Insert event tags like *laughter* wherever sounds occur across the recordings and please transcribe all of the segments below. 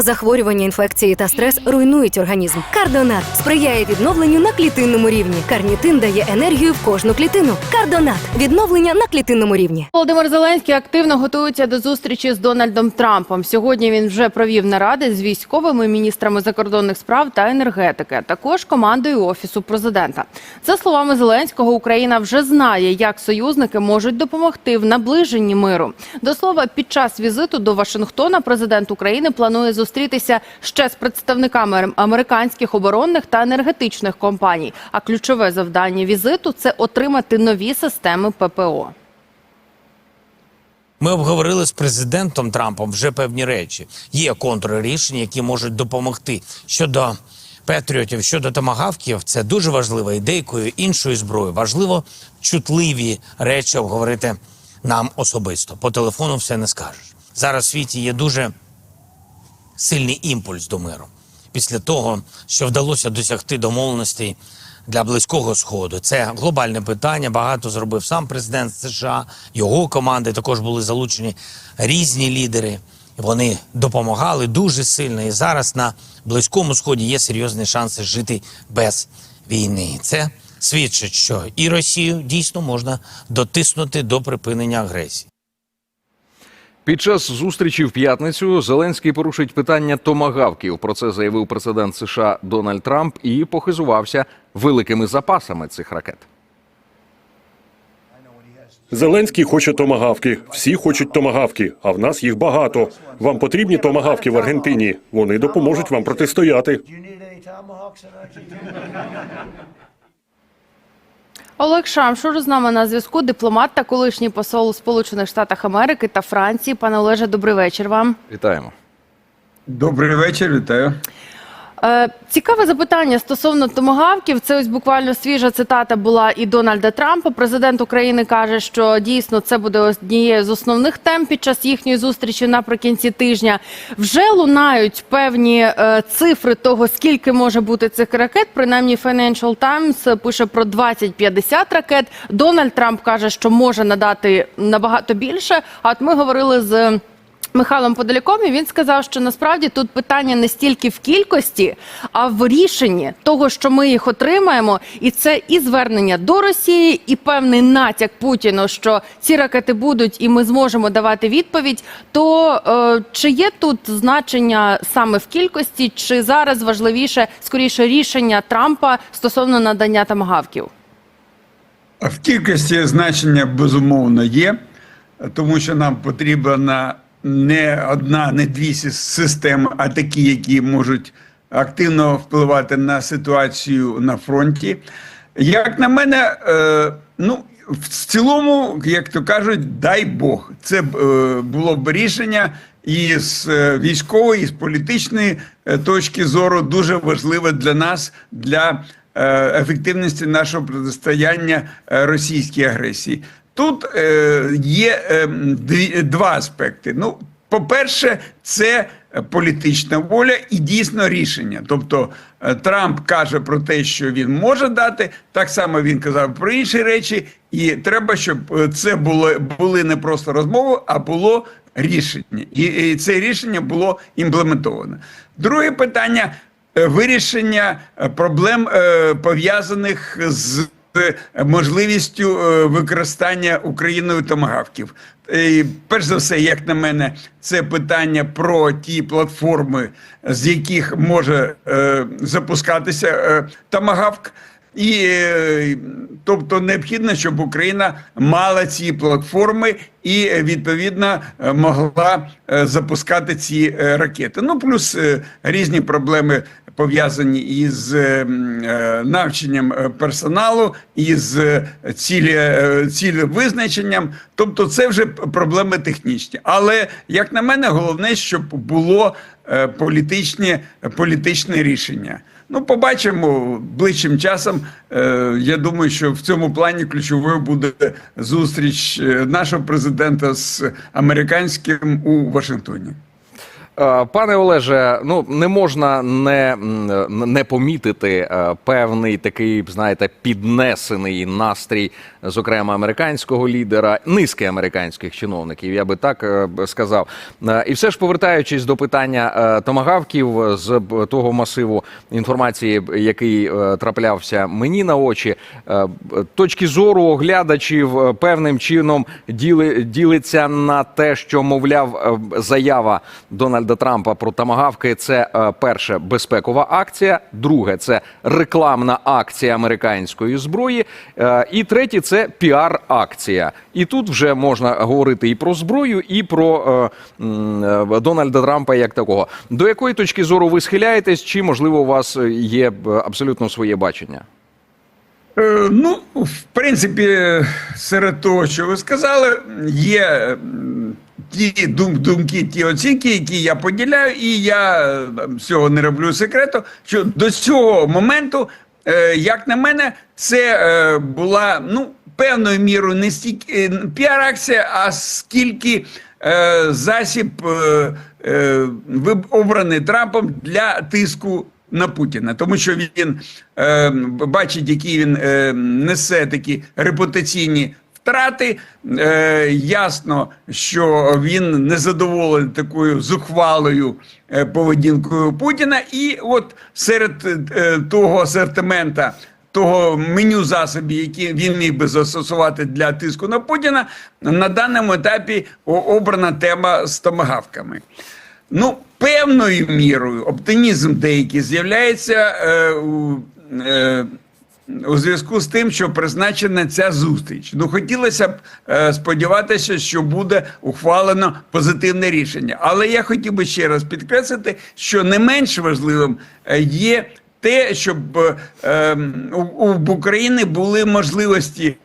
Захворювання, інфекції та стрес руйнують організм. Кардонат сприяє відновленню на клітинному рівні. Карнітин дає енергію в кожну клітину. Кардонат відновлення на клітинному рівні. Володимир Зеленський активно готується до зустрічі з Дональдом Трампом. Сьогодні він вже провів наради з військовими міністрами закордонних справ та енергетики, також командою офісу президента. За словами Зеленського, Україна вже знає, як союзники можуть допомогти в наближенні миру. До слова, під час візиту до Вашингтона президент України планує зустрітися ще з представниками американських оборонних та енергетичних компаній. А ключове завдання візиту це отримати нові системи ППО. Ми обговорили з президентом Трампом вже певні речі. Є контррішення, які можуть допомогти щодо патріотів, щодо томагавків. Це дуже важливо. І деякою іншою зброєю важливо чутливі речі обговорити нам особисто. По телефону все не скажеш. Зараз в світі є дуже сильний імпульс до миру. Після того, що вдалося досягти домовленостей для близького сходу, це глобальне питання. Багато зробив сам президент США, його команди також були залучені різні лідери. Вони допомагали дуже сильно. І зараз на близькому сході є серйозні шанси жити без війни. Це свідчить, що і Росію дійсно можна дотиснути до припинення агресії. Під час зустрічі в п'ятницю Зеленський порушить питання томагавків. Про це заявив президент США Дональд Трамп і похизувався великими запасами цих ракет. Зеленський хоче томагавки. Всі хочуть томагавки, а в нас їх багато. Вам потрібні томагавки в Аргентині. Вони допоможуть вам протистояти. Олег Шамшур з нами на зв'язку. Дипломат та колишній посол у Сполучених Штатах Америки та Франції. Пане Олеже, добрий вечір вам. Вітаємо. Добрий вечір, вітаю. Е, цікаве запитання стосовно томагавків. Це ось буквально свіжа цитата була і Дональда Трампа. Президент України каже, що дійсно це буде однією з основних тем під час їхньої зустрічі наприкінці тижня. Вже лунають певні е, цифри того, скільки може бути цих ракет. Принаймні, Financial Times пише про 20-50 ракет. Дональд Трамп каже, що може надати набагато більше. А от ми говорили з. Михайлом Подоляком, і він сказав, що насправді тут питання не стільки в кількості, а в рішенні того, що ми їх отримаємо, і це і звернення до Росії, і певний натяк Путіну, що ці ракети будуть, і ми зможемо давати відповідь. То е, чи є тут значення саме в кількості, чи зараз важливіше скоріше рішення Трампа стосовно надання тамагавків? В кількості значення безумовно є, тому що нам потрібна не одна, не дві системи, а такі, які можуть активно впливати на ситуацію на фронті. Як на мене, е, ну в цілому, як то кажуть, дай Бог, це е, було б рішення і з е, військової, і з політичної е, точки зору дуже важливе для нас, для е, ефективності нашого протистояння російській агресії. Тут е, є е, два аспекти. Ну, по-перше, це політична воля і дійсно рішення. Тобто е, Трамп каже про те, що він може дати, так само він казав про інші речі, і треба, щоб е, це було були не просто розмови, а було рішення, і, і це рішення було імплементовано. Друге питання е, вирішення проблем пов'язаних з можливістю е, використання Україною томагавків. І, перш за все, як на мене, це питання про ті платформи, з яких може е, запускатися е, томагавк. І тобто необхідно, щоб Україна мала ці платформи і відповідно могла е, запускати ці е, ракети. Ну плюс е, різні проблеми пов'язані із м, навчанням е, персоналу, із цілі, е, цілевизначенням. Тобто, це вже проблеми технічні. Але як на мене, головне, щоб було політичне, політичне рішення. Ну, побачимо ближчим часом. Е, я думаю, що в цьому плані ключовою буде зустріч е, нашого президента з американським у Вашингтоні. Е, Пане Олеже, ну не можна не, не помітити е, певний такий, знаєте, піднесений настрій, зокрема американського лідера, низки американських чиновників, я би так е, сказав. І все ж повертаючись до питання томагавків з того масиву інформації, який траплявся мені на очі, точки зору оглядачів певним чином діли, ділиться на те, що мовляв заява Дональда Трампа про тамагавки це е, перше безпекова акція, друге це рекламна акція американської зброї, е, і третє це піар-акція. І тут вже можна говорити і про зброю, і про е, Дональда Трампа як такого. До якої точки зору ви схиляєтесь, чи можливо у вас є абсолютно своє бачення? Ну, в принципі, серед того, що ви сказали, є ті дум, думки, ті оцінки, які я поділяю, і я цього не роблю секрету, що до цього моменту, е, як на мене, це е, була ну, певною мірою не стільки е, піар-акція, а скільки е, засіб е, е, обраний Трампом для тиску на Путіна, тому що він е, бачить, які він е, несе такі репутаційні втрати. Е, ясно, що він не задоволений такою зухвалою е, поведінкою Путіна, і от серед е, того асортимента. Того меню засобів, які він міг би застосувати для тиску на Путіна, на даному етапі обрана тема з томагавками. Ну, певною мірою оптимізм деякий з'являється е, е, у зв'язку з тим, що призначена ця зустріч. Ну, хотілося б е, сподіватися, що буде ухвалено позитивне рішення. Але я хотів би ще раз підкреслити, що не менш важливим е, є. Те, щоб е, у, у України були можливості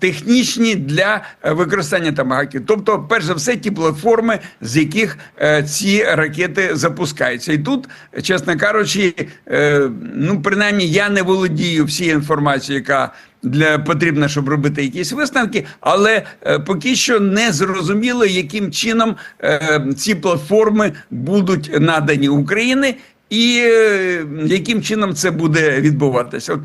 технічні для е, використання тамагаків. Тобто, перш за все, ті платформи, з яких е, ці ракети запускаються. І тут, чесно кажучи, е, ну принаймні я не володію всією інформацією, яка для потрібна, щоб робити якісь висновки, але е, поки що не зрозуміло, яким чином е, ці платформи будуть надані Україні. І е, яким чином це буде відбуватися? От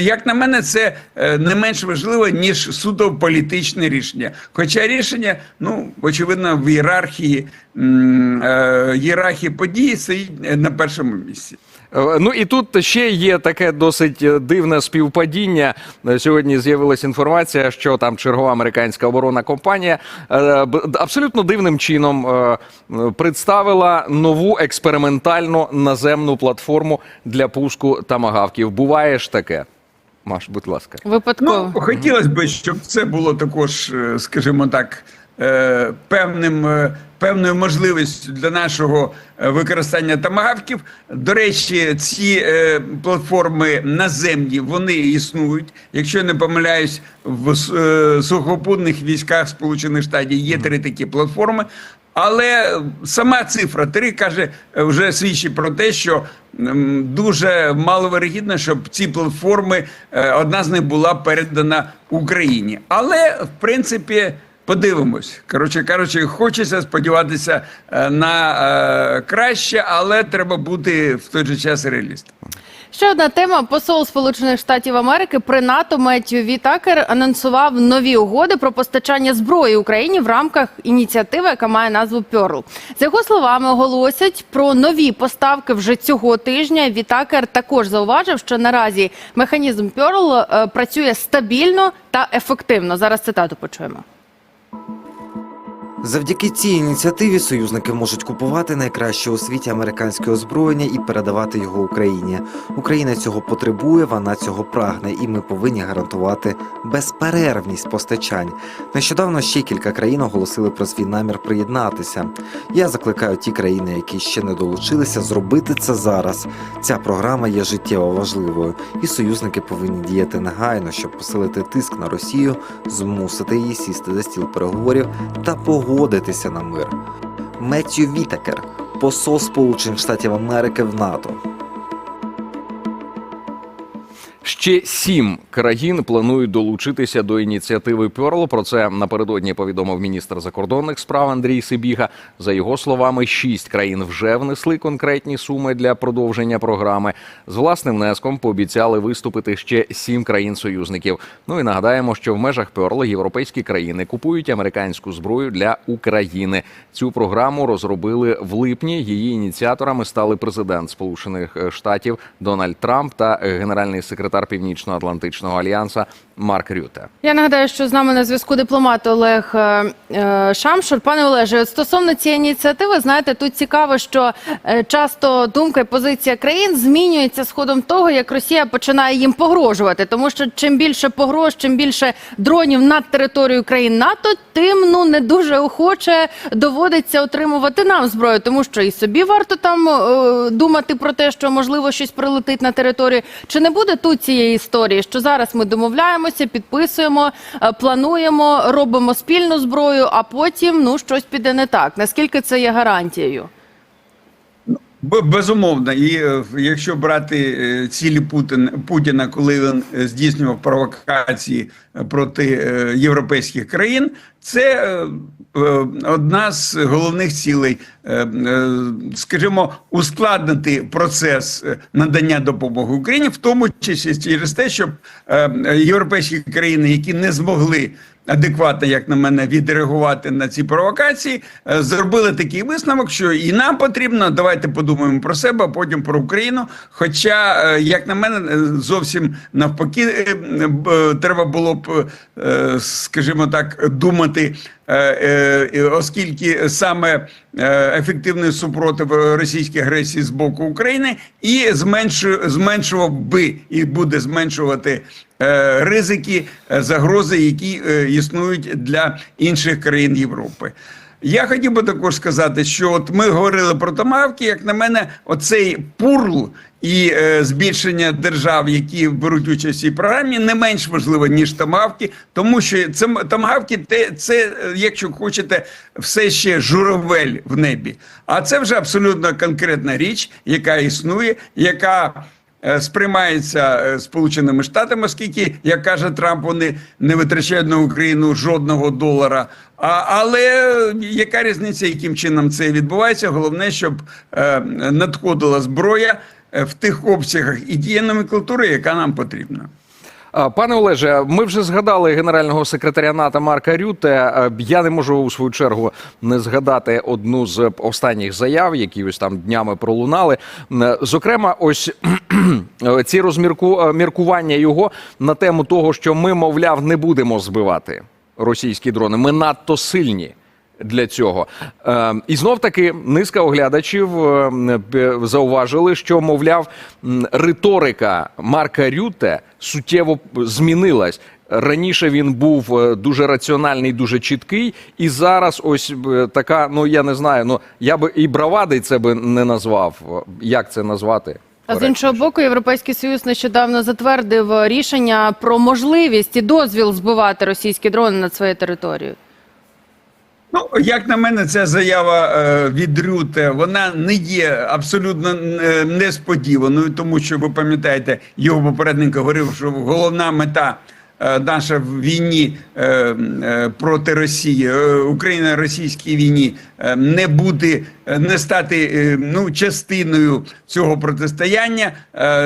як на мене, це е, не менш важливо ніж суто політичне рішення. Хоча рішення, ну очевидно, в ієрархії е, ієрархії подій стоїть на першому місці. Е, Ну і тут ще є таке досить е, дивне співпадіння. Е, Сьогодні з'явилася інформація, що там чергова американська оборонна компанія б- абсолютно дивним чином представила нову експериментальну наземну платформу для пуску тамагавків. Буває ж таке. Маш, будь ласка. Випадково. Ну, хотілося б, щоб це було також, скажімо так, певним, певною можливістю для нашого е, використання тамагавків. До речі, ці е, платформи наземні вони існують. Якщо я не помиляюсь, в е, сухопутних військах Сполучених Штатів є три такі платформи. Але сама цифра 3 каже, е, вже свідчить про те, що дуже маловирогідно, щоб ці платформи, е, одна з них була передана Україні. Але в принципі. Подивимось. Коротше кажучи, хочеться сподіватися е, на е, краще, але треба бути в той же час реалістом. Ще одна тема. Посол Сполучених Штатів Америки при НАТО Меттью Вітакер анонсував нові угоди про постачання зброї Україні в рамках ініціативи, яка має назву Пьорл. За його словами, оголосять про нові поставки вже цього тижня. Вітакер також зауважив, що наразі механізм Пьорл е, працює стабільно та ефективно. Зараз цитату почуємо. Thank you Завдяки цій ініціативі союзники можуть купувати найкраще у світі американське озброєння і передавати його Україні. Україна цього потребує, вона цього прагне, і ми повинні гарантувати безперервність постачань. Нещодавно ще кілька країн оголосили про свій намір приєднатися. Я закликаю ті країни, які ще не долучилися, зробити це зараз. Ця програма є життєво важливою, і союзники повинні діяти негайно, щоб посилити тиск на Росію, змусити її сісти за стіл переговорів та погодитися на мир. Меттью Вітакер, посол Сполучених Штатів Америки в НАТО. Ще сім країн планують долучитися до ініціативи Перл. Про це напередодні повідомив міністр закордонних справ Андрій Сибіга. За його словами, шість країн вже внесли конкретні суми для продовження програми. З власним внеском пообіцяли виступити ще сім країн-союзників. Ну і нагадаємо, що в межах Перл європейські країни купують американську зброю для України. Цю програму розробили в липні. Її ініціаторами стали президент Сполучених Штатів Дональд Трамп та генеральний секретар Північно-Атлантичного альянсу Марк Рюте. Я нагадаю, що з нами на зв'язку дипломат Олег е, е, Шамшур. Пане Олеже, стосовно цієї ініціативи, знаєте, тут цікаво, що е, часто думка і позиція країн змінюється з ходом того, як Росія починає їм погрожувати. Тому що чим більше погроз, чим більше дронів над територією країн НАТО, тим ну не дуже охоче доводиться отримувати нам зброю, тому що і собі варто там думати про те, що можливо щось прилетить на територію. Чи не буде тут цієї історії, що зараз ми домовляємося, підписуємо, е, плануємо, робимо спільну зброю, а потім ну щось піде не так? Наскільки це є гарантією? Безумовно, і е, якщо брати е, цілі Путін, Путіна, коли він е, здійснював провокації проти європейських країн, це одна з головних цілей, скажімо, ускладнити процес надання допомоги Україні, в тому числі через те, щоб європейські країни, які не змогли адекватно, як на мене, відреагувати на ці провокації, е, зробили такий висновок, що і нам потрібно. Давайте подумаємо про себе, а потім про Україну. Хоча, е, як на мене, е, зовсім навпаки, треба було б, скажімо так, думати. Е, е, Оскільки саме е, ефективний супротив російській агресії з боку України і зменшував би і буде зменшувати ризики, загрози, які існують для інших країн Європи. Я хотів би також сказати, що от ми говорили про томавки, як на мене, оцей пурл і е, збільшення держав, які беруть участь у цій програмі, не менш важливо, ніж томавки, тому що це томавки, те, це, е, якщо хочете, все ще журавель в небі. А це вже абсолютно конкретна річ, яка існує, яка е, сприймається е, Сполученими Штатами, оскільки, як каже Трамп, вони не витрачають на Україну жодного долара. А, але яка різниця, яким чином це відбувається? Головне, щоб е, надходила зброя в тих обсягах і діє номенклатури, яка нам потрібна. Пане Олеже, ми вже згадали генерального секретаря НАТО Марка Рюте. Я не можу у свою чергу не згадати одну з останніх заяв, які ось там днями пролунали. Зокрема, ось *clears throat* ці розмірку міркування його на тему того, що ми, мовляв, не будемо збивати російські дрони. Ми надто сильні. Для цього е, і знов таки низка оглядачів е, зауважили, що мовляв риторика Марка Рюте суттєво змінилась. Раніше він був е, дуже раціональний, дуже чіткий, і зараз ось е, така. Ну я не знаю. Ну я би і бравадий це би не назвав. Як це назвати? А з іншого боку, Європейський Союз нещодавно затвердив рішення про можливість і дозвіл збивати російські дрони над своєю територією. Ну, як на мене, ця заява е, від Рюте, вона не є абсолютно е, несподіваною, тому що ви пам'ятаєте, його попередник говорив, що головна мета. е, Наша в війні проти Росії, Україна російській війні не бути, не стати ну частиною цього протистояння,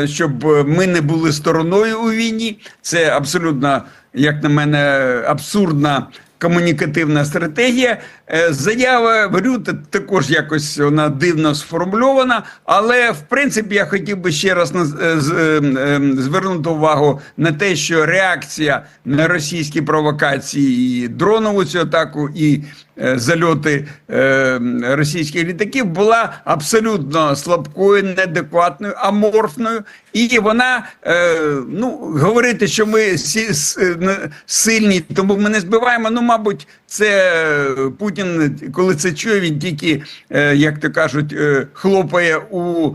щоб ми не були стороною у війні. Це абсолютно, як на мене, абсурдна комунікативна стратегія. Е, Заява Рюта також якось вона дивно сформульована, але в принципі я хотів би ще раз е, з- е, е, звернути увагу на те, що реакція на російські провокації, і дронову цю атаку, і зальоти е, російських літаків була абсолютно слабкою, неадекватною, аморфною, і вона е, ну говорити, що ми е, сильні, тому ми не збиваємо. Ну, мабуть, Це е, Путін, коли це чує, він тільки, е, як то кажуть, е, хлопає у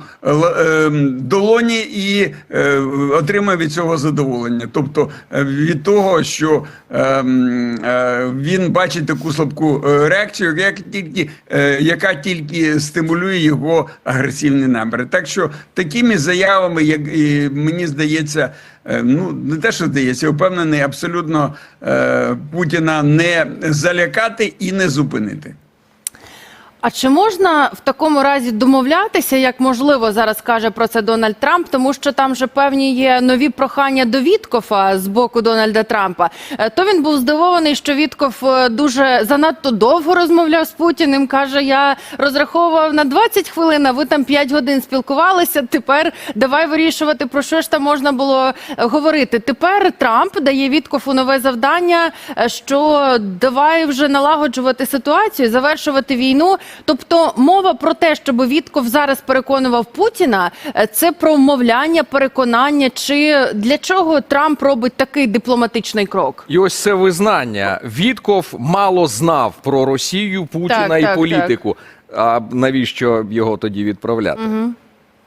долоні і отримує від цього задоволення. Тобто від того, що він бачить таку слабку реакцію, як тільки, яка тільки стимулює його агресивні наміри. Так що такими заявами, як мені здається, ну не те, що здається, впевнений, абсолютно е, Путіна не залякати і не зупинити. А чи можна в такому разі домовлятися, як можливо зараз каже про це Дональд Трамп, тому що там вже певні є нові прохання до Віткофа з боку Дональда Трампа. Е, То він був здивований, що Вітков е, дуже занадто довго розмовляв з Путіним. каже: я розраховував на 20 хвилин, а ви там 5 годин спілкувалися. Тепер давай вирішувати про що ж там можна було е, говорити. Тепер Трамп дає Віткофу нове завдання, що давай вже налагоджувати ситуацію, завершувати війну. Тобто мова про те, щоб Вітков зараз переконував Путіна, е, це про вмовляння, переконання. Чи для чого Трамп робить такий дипломатичний крок? І ось це визнання. Вітков мало знав про Росію, Путіна Так, і так, політику. А навіщо його тоді відправляти?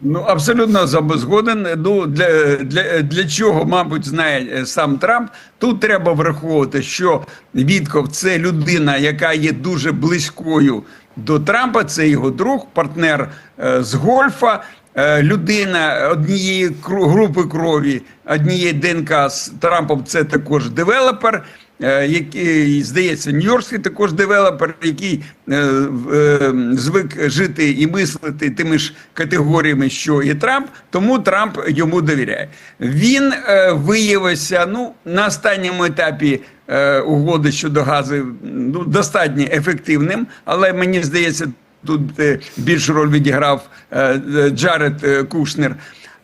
Ну абсолютно згоден. Ну для, для, для чого, мабуть, знає е, сам Трамп. Тут треба враховувати, що Вітков це людина, яка є дуже близькою до Трампа. Це його друг, партнер е, з гольфа. е, Людина однієї групи крові, однієї ДНК з Трампом це також девелопер, е, який, здається, Нью-Йоркський також девелопер, який е, е, звик жити і мислити тими ж категоріями, що і Трамп, тому Трамп йому довіряє. Він е, виявився ну, на останньому етапі е, угоди щодо газу ну, достатньо ефективним, але мені здається, тут е, більшу роль відіграв е, Джаред Кушнер.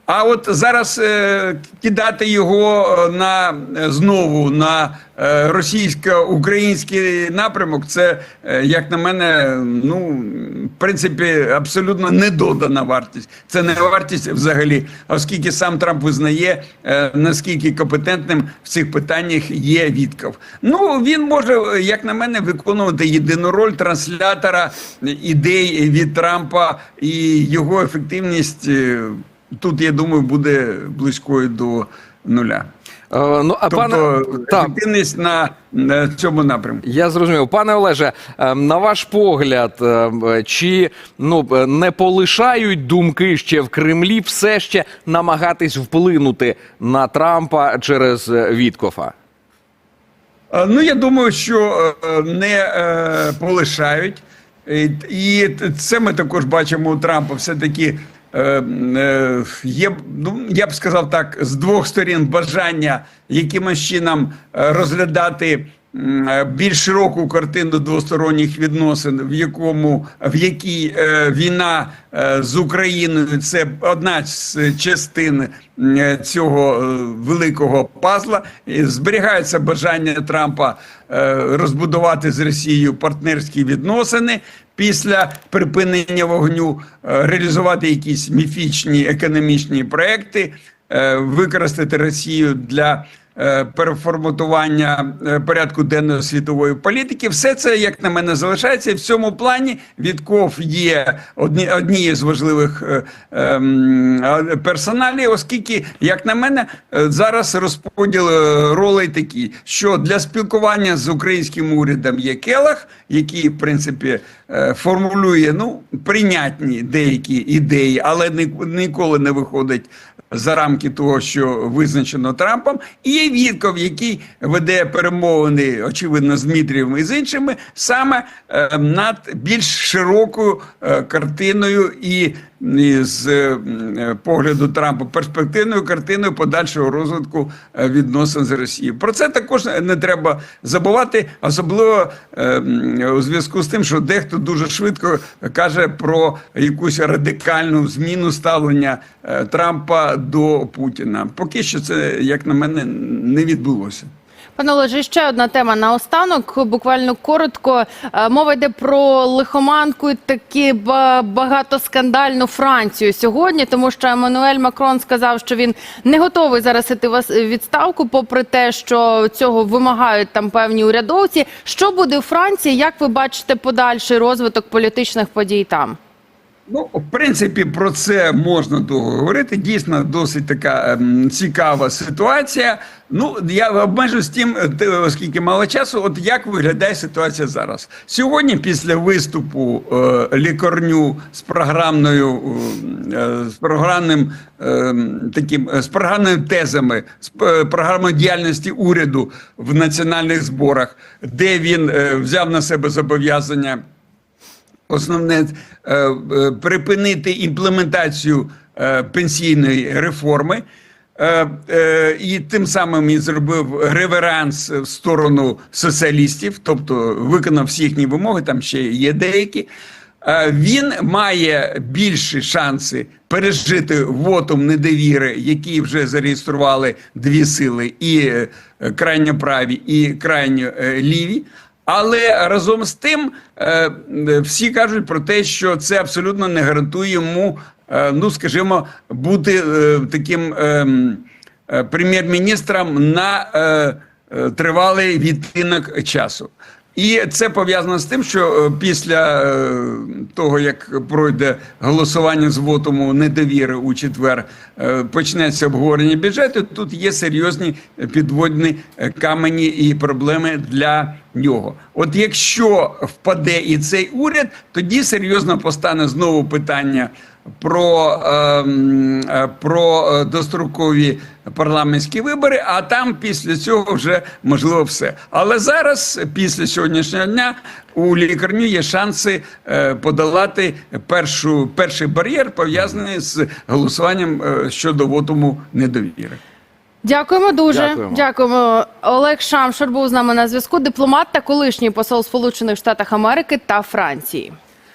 А от зараз е, кидати його е, на е, знову на е, російсько-український напрямок, це, е, як на мене, ну в принципі абсолютно недодана вартість. Це не вартість взагалі, оскільки сам Трамп визнає, е, наскільки компетентним в цих питаннях є Вітков. Ну він може, як на мене, виконувати єдину роль транслятора ідей від Трампа і його ефективність. е, Тут, я думаю, буде близькою до нуля. Е, ну, а Тобто пане ефективність на, на цьому напрямку. я зрозумів. Пане Олеже, е, на ваш погляд, е, чи ну не полишають думки ще в Кремлі все ще намагатись вплинути на Трампа через Віткофа? Ну, я думаю, що не полишають. І, це ми також бачимо у Трампа. Все-таки е, е, є, ну, я б сказав так, з двох сторін бажання якимось чином е, розглядати е, більш широку картину двосторонніх відносин, в якому в якій е, війна е, з Україною це одна з частин е, цього е, великого пазла. І зберігається бажання Трампа е, розбудувати з Росією партнерські відносини. Після припинення вогню е, реалізувати якісь міфічні економічні проекти, е, використати Росію для переформатування е, порядку денної світової політики. Все це, як на мене, залишається. І в цьому плані Вітков є одні, однією з важливих е, ем, е, персоналів, оскільки, як на мене, е, зараз розподіл е, ролей такий, що для спілкування з українським урядом є Келах, який, в принципі, е, формулює ну, прийнятні деякі ідеї, але ні- ніколи не виходить за рамки того, що визначено Трампом, і є Вітков, який веде перемовини, очевидно, з Дмитрієм і з іншими, саме е, над більш широкою е, картиною і, з е, погляду Трампа перспективною картиною подальшого розвитку е, відносин з Росією. Про це також не треба забувати, особливо е, у зв'язку з тим, що дехто дуже швидко каже про якусь радикальну зміну ставлення Трампа до Путіна. Поки що це, як на мене, не відбулося. Пане Олеже, ще одна тема наостанок. Буквально коротко. Е, Мова йде про лихоманку і таки багатоскандальну Францію сьогодні, тому що Еммануель Макрон сказав, що він не готовий зараз іти в відставку, попри те, що цього вимагають там певні урядовці. Що буде у Франції? Як ви бачите подальший розвиток політичних подій там? Ну, в принципі, про це можна довго говорити. Дійсно, досить така ем, цікава ситуація. Ну, я обмежусь тим, е, оскільки мало часу. От як виглядає ситуація зараз? Сьогодні, після виступу е, лікарню з програмною е, з програмним е, таким з програмними тезами, з е, програмою діяльності уряду в національних зборах, де він е, взяв на себе зобов'язання основне е, е, припинити імплементацію е, пенсійної реформи. І тим самим і зробив реверанс в сторону соціалістів, тобто виконав всі їхні вимоги, там ще є деякі. Він має більші шанси пережити вотум недовіри, які вже зареєстрували дві сили: і е, крайньоправі, і крайньо ліві. Але разом з тим е, всі кажуть про те, що це абсолютно не гарантує йому, е, ну скажімо, бути е, таким ем, прем'єр-міністром на тривалий відтинок часу. І це пов'язано з тим, що е, після е, того, як пройде голосування з вотому недовіри у четвер, е, почнеться обговорення бюджету. Тут є серйозні підводні камені і проблеми для нього. От якщо впаде і цей уряд, тоді серйозно постане знову питання про, ем, про дострокові парламентські вибори, а там після цього вже можливо все. Але зараз, після сьогоднішнього дня, у лікарню є шанси е, подолати першу, перший бар'єр, пов'язаний з голосуванням е, щодо вотуму недовіри. Дякуємо дуже. Дякуємо. Дякуємо. Олег Шамшур був з нами на зв'язку. Дипломат та колишній посол Сполучених Штатів Америки та Франції.